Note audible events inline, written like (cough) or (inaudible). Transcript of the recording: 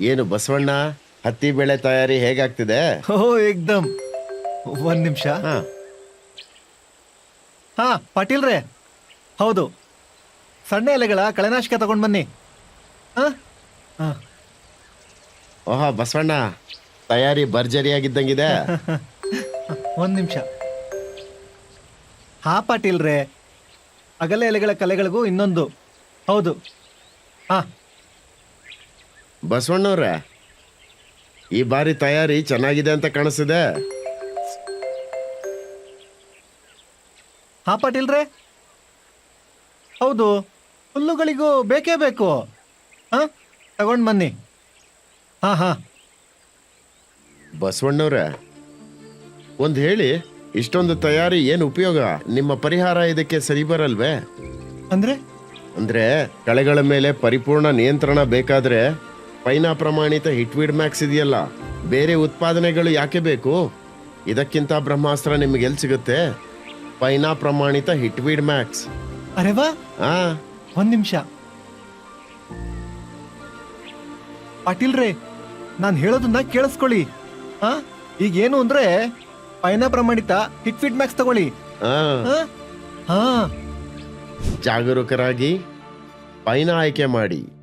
ಏನು ಬಸವಣ್ಣ ಹತ್ತಿ ಬೆಳೆ ತಯಾರಿ ಹೇಗಾಗ್ತಿದೆ? ಓ ಏಕ್ದಮ್ ಒಂದ್ ನಿಮಿಷ. ಹಾ. ಹಾ ಪಾಟೀಲ್ರೇ ಹೌದು. ಸಣ್ಣ ಎಲೆಗಳ ಕಳೆನಾಶಕ ತಗೊಂಡ್ ಬನ್ನಿ. ಹಾ? ಹಾ. ಓಹ ಬಸವಣ್ಣ ತಯಾರಿ ಭರ್ಜರಿಯಾಗಿದ್ದಂಗಿದೆ. (laughs) ಒಂದ್ ನಿಮಿಷ. ಹಾ ಪಾಟೀಲ್ರೇ ಅಗಲ ಎಲೆಗಳ ಕಲೆಗಳಿಗೂ ಇನ್ನೊಂದು. ಹೌದು. ಹಾ. ಬಸವಣ್ಣವ್ರೆ ಈ ಬಾರಿ ತಯಾರಿ ಚೆನ್ನಾಗಿದೆ ಅಂತ ಕಾಣಿಸಿದೆ ಹಾ ಪಾಟೀಲ್ರೇ. ಹೌದು ಹುಲ್ಲುಗಳಿಗೂ ಬೇಕೇ ಬೇಕು. ಹಾ? ತಗೊಂಡ್ ಬನ್ನಿ. ಹಾ ಹಾ. ಬಸವಣ್ಣವ್ರೆ ಒಂದು ಹೇಳಿ ಇಷ್ಟೊಂದು ತಯಾರಿ ಏನು ಉಪಯೋಗ? ನಿಮ್ಮ ಪರಿಹಾರ ಇದಕ್ಕೆ ಸರಿ ಬರಲ್ವೇ? ಅಂದ್ರೆ? ಅಂದ್ರೆ ಕಳೆಗಳ ಮೇಲೆ ಪರಿಪೂರ್ಣ ನಿಯಂತ್ರಣ ಬೇಕಾದ್ರೆ ಪೈನಾ ಪ್ರಮಾಣಿತ ಹಿಟ್ವಿಡ್ ಮ್ಯಾಕ್ಸ್ ಇದೆಯಲ್ಲ? ಬೇರೆ ಉತ್ಪಾದನೆಗಳು ಯಾಕೆ ಬೇಕು? ಇದಕ್ಕಿಂತ ಬ್ರಹ್ಮಾಸ್ತ್ರ ನಿಮ್ಗೆ ಎಲ್ಲಿ ಸಿಗುತ್ತೆ? ಪೈನಾ ಪ್ರಮಾಣಿತ ಹಿಟ್ವೀಡ್ ಮ್ಯಾಕ್ಸ್. ಅರೆ ವಾ! ಆ? ಒಂದ್ ನಿಮಿಷ. ಪಾಟೀಲ್ರೇ ನಾನು ಹೇಳೋದನ್ನ ಕೇಳಿಸ್ಕೊಳ್ಳಿ. ಹಾ ಈಗ ಏನು ಅಂದ್ರೆ ಪೈನಾ ಪ್ರಮಾಣಿತ ಹಿಟ್ ಫಿಟ್ ಮ್ಯಾಕ್ಸ್ ತಗೊಳ್ಳಿ. ಆ. ಹಾ ಹಾ ಜಾಗರೂಕರಾಗಿ ಪೈನಾ ಆಯ್ಕೆ ಮಾಡಿ.